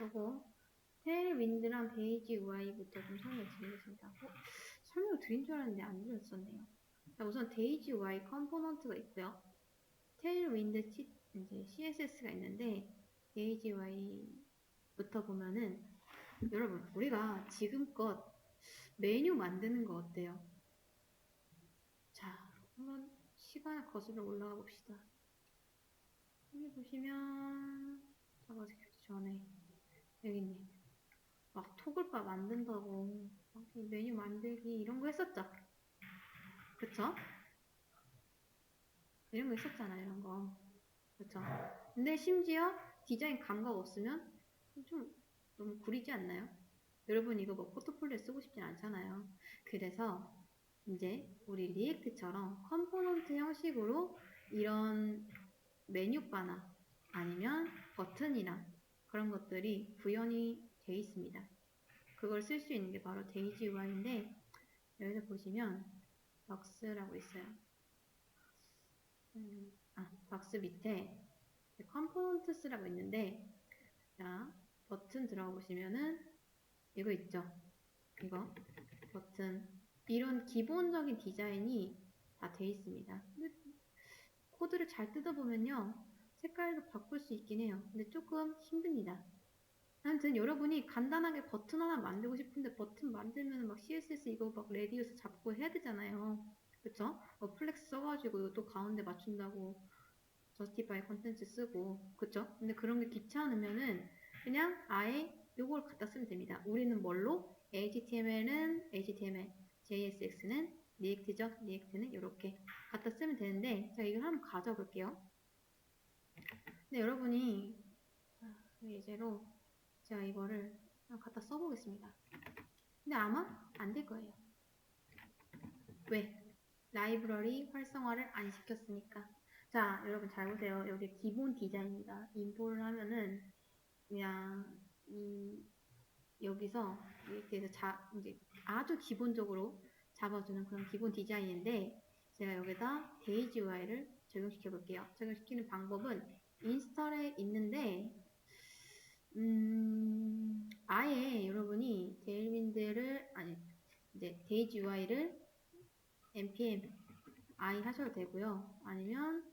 요거 테일 윈드랑 베이지 UI부터 좀 설명 드리겠습니다. 어? 설명 드린 줄 알았는데 안 드렸었네요. 자, 우선 데이지 UI 컴포넌트가 있고요. 테일 윈드 치, 이제 CSS가 있는데 데이지 UI부터 보면은 여러분 우리가 지금껏 메뉴 만드는 거 어때요? 자, 한번 시간을 거슬러 올라가 봅시다. 여기 보시면 잡아주기 전에 여기 있네. 막 토글바 만든다고 막이 메뉴 만들기 이런 거 했었죠? 그쵸? 이런 거 했었잖아요, 이런 거. 그쵸? 근데 심지어 디자인 감각 없으면 좀 너무 구리지 않나요? 여러분 이거 뭐 포트폴리오 쓰고 싶진 않잖아요. 그래서 이제 우리 리액트처럼 컴포넌트 형식으로 이런 메뉴바나 아니면 버튼이나 그런 것들이 구현이 돼 있습니다. 그걸 쓸 수 있는 게 바로 데이지 UI인데 여기서 보시면 벅스라고 있어요. 음, 아, 벅스 밑에 컴포넌트스라고 있는데 자 버튼 들어가 보시면은 이거 있죠? 이거 버튼 이런 기본적인 디자인이 다 돼 있습니다. 코드를 잘 뜯어보면요 색깔도 바꿀 수 있긴 해요. 근데 조금 힘듭니다. 아무튼 여러분이 간단하게 버튼 하나 만들고 싶은데 버튼 만들면 막 CSS 이거 막 레디우스 잡고 해야 되잖아요. 그쵸? 어, 플렉스 써가지고 또 가운데 맞춘다고 저스티파이 컨텐츠 쓰고 그쵸? 근데 그런 게 귀찮으면은 그냥 아예 요걸 갖다 쓰면 됩니다. 우리는 뭘로? HTML은 HTML, JSX는 리액트죠? 리액트는 이렇게 갖다 쓰면 되는데 제가 이걸 한번 가져볼게요. 근데 여러분이 자, 예제로 제가 이거를 갖다 써보겠습니다. 근데 아마 안 될 거예요. 왜? 라이브러리 활성화를 안 시켰으니까. 자, 여러분 잘 보세요. 여기 기본 디자인입니다. 인포를 하면은 그냥 이 여기서 이렇게 해서 자 이제 아주 기본적으로 잡아주는 그런 기본 디자인인데 제가 여기다 데이지 UI를 적용시켜 볼게요. 적용시키는 방법은 인스톨에 있는데 음, 아예 여러분이 데일윈드를 아니 이제 데이지 UI를 npm i 하셔도 되고요. 아니면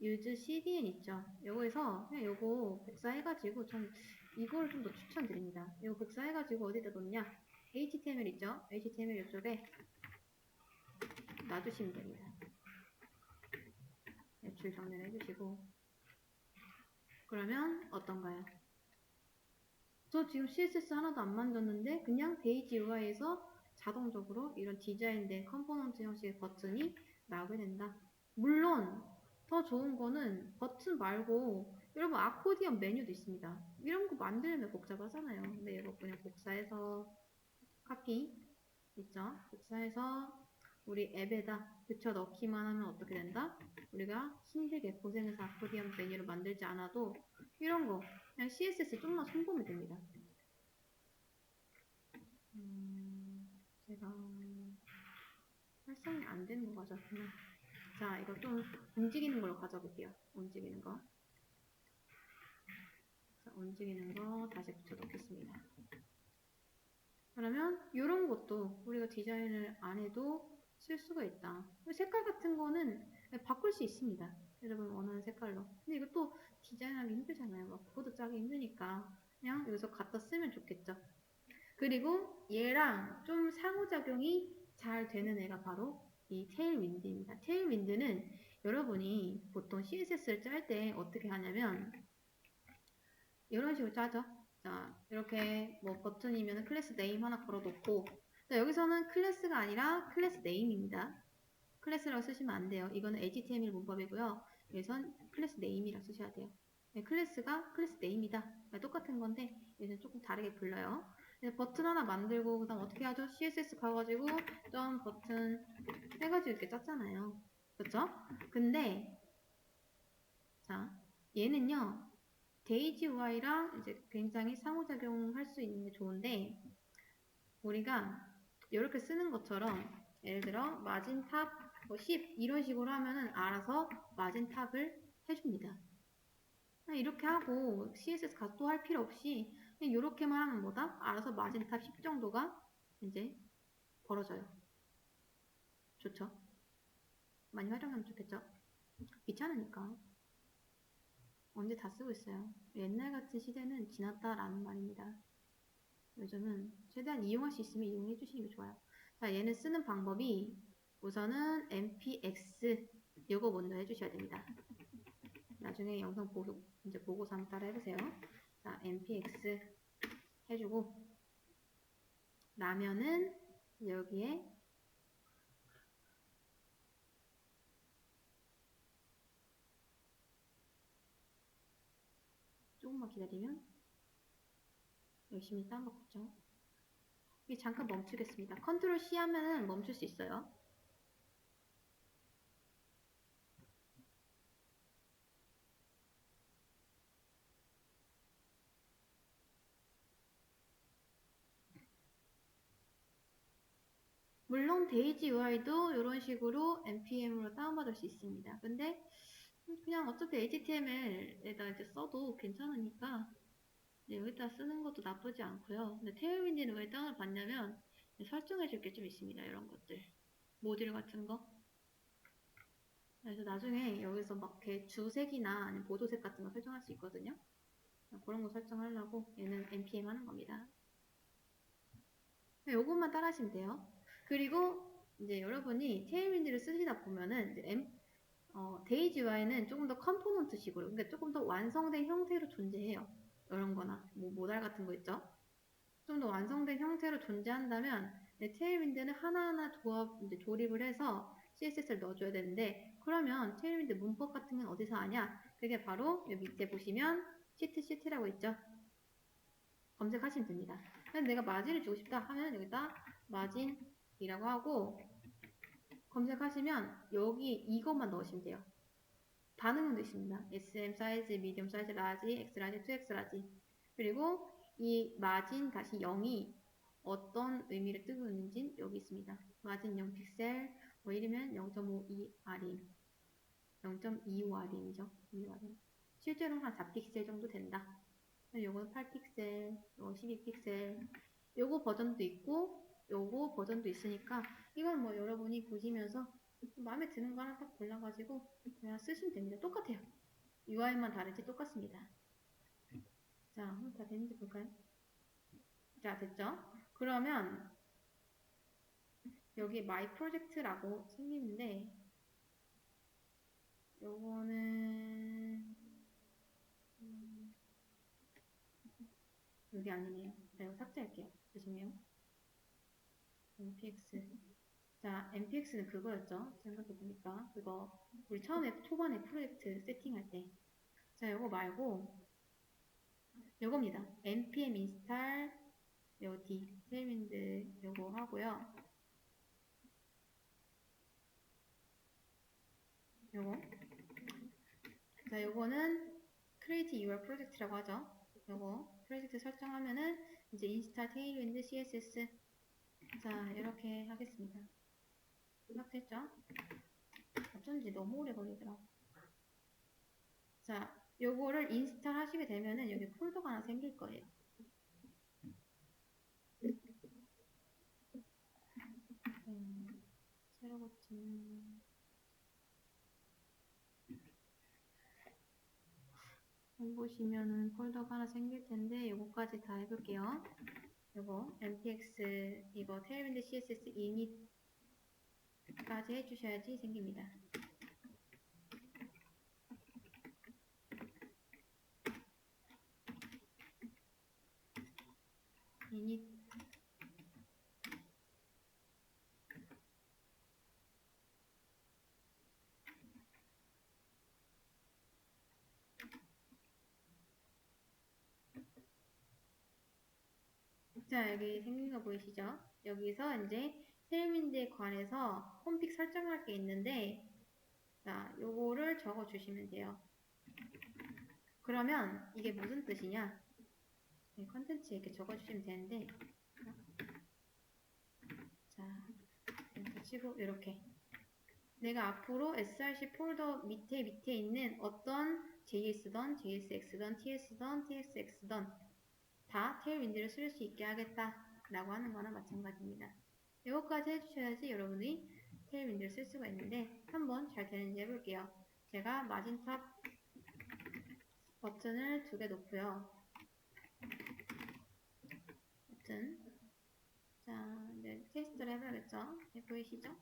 use cdn 있죠. 요거에서 그냥 요거 복사해가지고 전 이걸 좀 더 추천드립니다. 이거 복사해가지고 어디다 놓냐? HTML 있죠? HTML 이쪽에 놔두시면 됩니다. 매출 정리를 해주시고 그러면 어떤가요? 저 지금 CSS 하나도 안 만졌는데 그냥 데이지 UI에서 자동적으로 이런 디자인된 컴포넌트 형식의 버튼이 나오게 된다. 물론 더 좋은 거는 버튼 말고 여러분 아코디언 메뉴도 있습니다. 이런 거 만들면 복잡하잖아요. 근데 이거 그냥 복사해서 카피 있죠? 복사해서 우리 앱에다 붙여 넣기만 하면 어떻게 된다? 우리가 힘들게 고생해서 아코디언 메뉴를 만들지 않아도 이런 거 그냥 CSS 좀만 손보면 됩니다. 음, 제가 활성이 안 되는 거 가져왔구나. 자, 이거 좀 움직이는 걸로 가져볼게요. 움직이는 거. 자, 움직이는 거 다시 붙여 넣겠습니다. 그러면 이런 것도 우리가 디자인을 안 해도 쓸 수가 있다. 색깔 같은 거는 바꿀 수 있습니다. 여러분 원하는 색깔로. 근데 이것도 디자인하기 힘들잖아요. 막 코드 짜기 힘드니까 그냥 여기서 갖다 쓰면 좋겠죠. 그리고 얘랑 좀 상호작용이 잘 되는 애가 바로 이 테일 윈드입니다. 테일 윈드는 여러분이 보통 CSS를 짤 때 어떻게 하냐면 이런 식으로 짜죠. 자, 이렇게 뭐 버튼이면 클래스 네임 하나 걸어놓고 자, 여기서는 클래스가 아니라 클래스 네임입니다. 클래스라고 쓰시면 안 돼요. 이거는 HTML 문법이고요. 여기선 클래스 네임이라고 쓰셔야 돼요. 네, 클래스가 클래스 네임이다. 네, 똑같은 건데 여기는 조금 다르게 불러요. 네, 버튼 하나 만들고 그다음 어떻게 하죠? CSS 가가지고 점 버튼 해가지고 이렇게 짰잖아요. 그렇죠? 근데 자 얘는요 데이지 UI랑 이제 굉장히 상호작용할 수 있는 게 좋은데 우리가 이렇게 쓰는 것처럼 예를 들어 마진 탑 뭐10 이런 식으로 하면은 알아서 마진 탑을 해줍니다. 이렇게 하고 CSS 가또 할 필요 없이 그냥 이렇게만 하면 뭐다? 알아서 마진 탑 10 정도가 이제 벌어져요. 좋죠? 많이 활용하면 좋겠죠? 귀찮으니까. 언제 다 쓰고 있어요. 옛날 같은 시대는 지났다라는 말입니다. 요즘은 최대한 이용할 수 있으면 이용해 주시는 게 좋아요. 자, 얘는 쓰는 방법이 우선은 npx 이거 먼저 해주셔야 됩니다. 나중에 영상 보고 이제 보고서 한번 따라 해보세요. 자, npx 해주고 나면은 여기에 조금만 기다리면 열심히 따먹었죠. 이게 잠깐 멈추겠습니다. 컨트롤 C 하면은 멈출 수 있어요. 물론 데이지 UI도 이런 식으로 npm으로 다운받을 수 있습니다. 근데 그냥 어차피 HTML에다 이제 써도 괜찮으니까 네, 여기다 쓰는 나쁘지 않고요. 근데 테일윈디는 왜 다운을 받냐면 설정해 줄 게 좀 있습니다. 이런 것들. 모듈 같은 거. 그래서 나중에 여기서 막 이렇게 주색이나 아니면 보도색 같은 거 설정할 수 있거든요. 그런 거 설정하려고 얘는 npm 하는 겁니다. 네, 요것만 따라 하시면 돼요. 그리고 이제 여러분이 테일윈디를 쓰시다 보면은 M, 어, 데이지 UI는 조금 더 컴포넌트식으로, 그러니까 조금 더 완성된 형태로 존재해요. 이런 거나, 뭐, 모달 같은 거 있죠? 좀 더 완성된 형태로 존재한다면, 네, 테일 윈드는 하나하나 조합, 이제 조립을 해서 CSS를 넣어줘야 되는데, 그러면 테일 윈드 문법 같은 건 어디서 하냐? 그게 바로 여기 밑에 보시면, 시트라고 있죠? 검색하시면 됩니다. 근데 내가 마진을 주고 싶다 하면 여기다 마진이라고 하고, 검색하시면 여기 이것만 넣으시면 돼요. 반응은 있습니다. SM 사이즈, 미디엄 사이즈, 라지, X 라지, 2X 라지. 그리고 이 마진 다시 0이 어떤 의미를 뜨고 있는지 여기 있습니다. 마진 0 픽셀, 뭐 이러면 0.52r임, 0.25r임이죠. 25r임. 실제로는 한 4픽셀 정도 된다. 요거는 8픽셀, 요거 12픽셀, 요거 버전도 있고, 요거 버전도 있으니까 이건 뭐 여러분이 보시면서 마음에 드는 거 하나 딱 골라가지고 그냥 쓰시면 됩니다. 똑같아요. UI만 다르지 똑같습니다. 자, 다 됐는지 볼까요? 자, 됐죠? 그러면 여기 My Project라고 생기는데 요거는 음, 여기 아니네요. 자, 이거 삭제할게요. 죄송해요. npx 자 npx는 그거였죠. 생각해보니까 그거 우리 처음에 초반에 프로젝트 세팅할 때 자 요거 말고 요겁니다. npm install 요 d 테일윈드 요거 하고요. 요거. 자 요거는 create your project라고 하죠. 요거 프로젝트 설정하면은 이제 install tailwind css 자, 이렇게 하겠습니다. 생각됐죠? 어쩐지 너무 오래 걸리더라고. 자, 요거를 인스탈 하시게 되면은 여기 폴더가 하나 생길 거예요. 음, 새로 고치는 보시면은 폴더가 하나 생길 텐데 요거까지 다 해볼게요. 요거 npx 이거 테일윈드 css init 까지 해주셔야지 생깁니다. init 자, 여기 생긴 거 보이시죠? 여기서 이제 테일윈드에 관해서 홈픽 설정할 게 있는데, 자, 요거를 적어 주시면 돼요. 그러면 이게 무슨 뜻이냐? 네, 컨텐츠에 이렇게 적어 주시면 되는데, 자, 이렇게 치고, 이렇게. 내가 앞으로 src 폴더 밑에 밑에 있는 어떤 JS던, JSX던, TS던, TSX던 다 테일윈드를 쓸 수 있게 하겠다 라고 하는 거나 마찬가지입니다. 이것까지 해주셔야지 여러분이 테일 윈드를 쓸 수가 있는데 한번 잘 되는지 해볼게요. 제가 마진탑 버튼을 두 개 놓고요. 버튼 자 이제 테스트를 해봐야겠죠? 네, 보이시죠?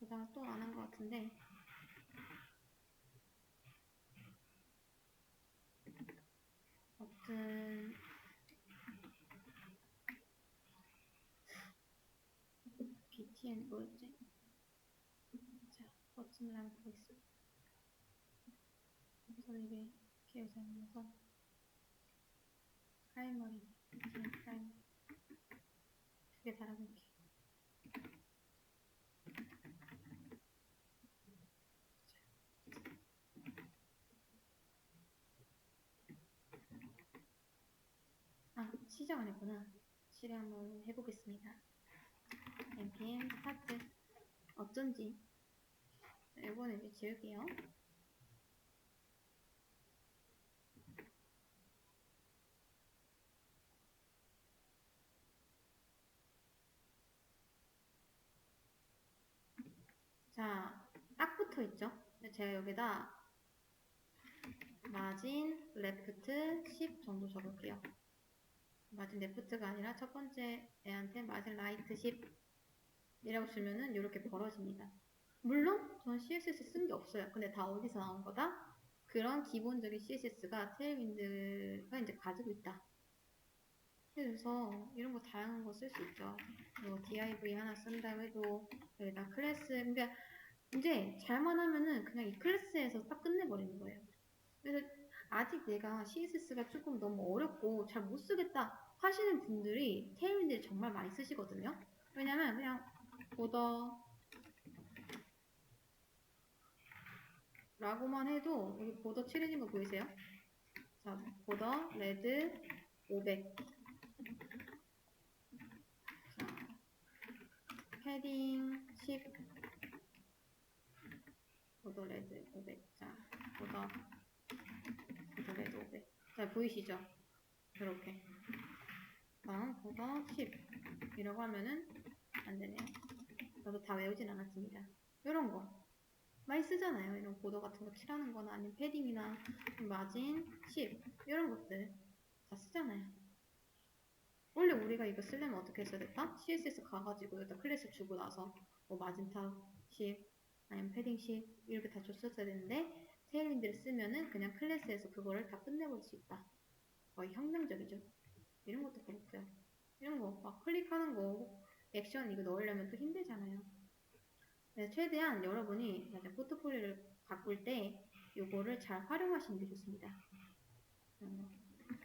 저장을 또 안 한 것 같은데 버튼 btn 뭐였지? 자 버튼을 한번 보겠습니다. 그래서 이게 프라이머리 btn 프라이머리 두개 달아볼게요. 아, 시작 안 했구나. 실행 한번 해보겠습니다. Npm 스타트. 어쩐지. 자, 이번에 이제 지울게요. 자, 딱 붙어 있죠? 제가 여기다 마진, 레프트, 10 정도 적을게요. 마진 레프트가 아니라 첫 번째 애한테 마진 라이트 10 이라고 쓰면은 이렇게 벌어집니다. 물론 전 CSS 쓴 게 없어요. 근데 다 어디서 나온 거다? 그런 기본적인 CSS가 테일윈드가 이제 가지고 있다. 그래서 이런 거 다양한 거 쓸 수 있죠. 뭐 div 하나 쓴다고 해도 여기다 클래스 그러니까 이제 잘만 하면은 그냥 이 클래스에서 딱 끝내버리는 거예요. 그래서 아직 내가 CSS가 조금 너무 어렵고 잘 못 쓰겠다 하시는 분들이 테일윈드를 정말 많이 쓰시거든요. 왜냐면 그냥 보더 라고만 해도 여기 보더 칠해진 거 보이세요? 자, 보더 레드 500 자, 패딩 10 보더 레드 500 자, 보더. 보더 레드 500 자, 보이시죠? 이렇게. 다음 보더 10 이라고 하면은 안 되네요. 저도 다 외우진 않았습니다. 이런 거 많이 쓰잖아요. 이런 보더 같은 거 칠하는 거나 아니면 패딩이나 마진, 10 이런 것들 다 쓰잖아요. 원래 우리가 이거 쓰려면 어떻게 써야 될까? CSS 가가지고 여기다 클래스 주고 나서 뭐 마진탑 10 아니면 패딩 10 이렇게 다 줬었어야 되는데 테일윈드를 쓰면은 그냥 클래스에서 그거를 다 끝내버릴 수 있다. 거의 혁명적이죠. 이런 것도 그렇고요. 이런 거 막 클릭하는 거 액션 이거 넣으려면 또 힘들잖아요. 그래서 최대한 여러분이 포트폴리오를 바꿀 때 이거를 잘 활용하시는 게 좋습니다. 음,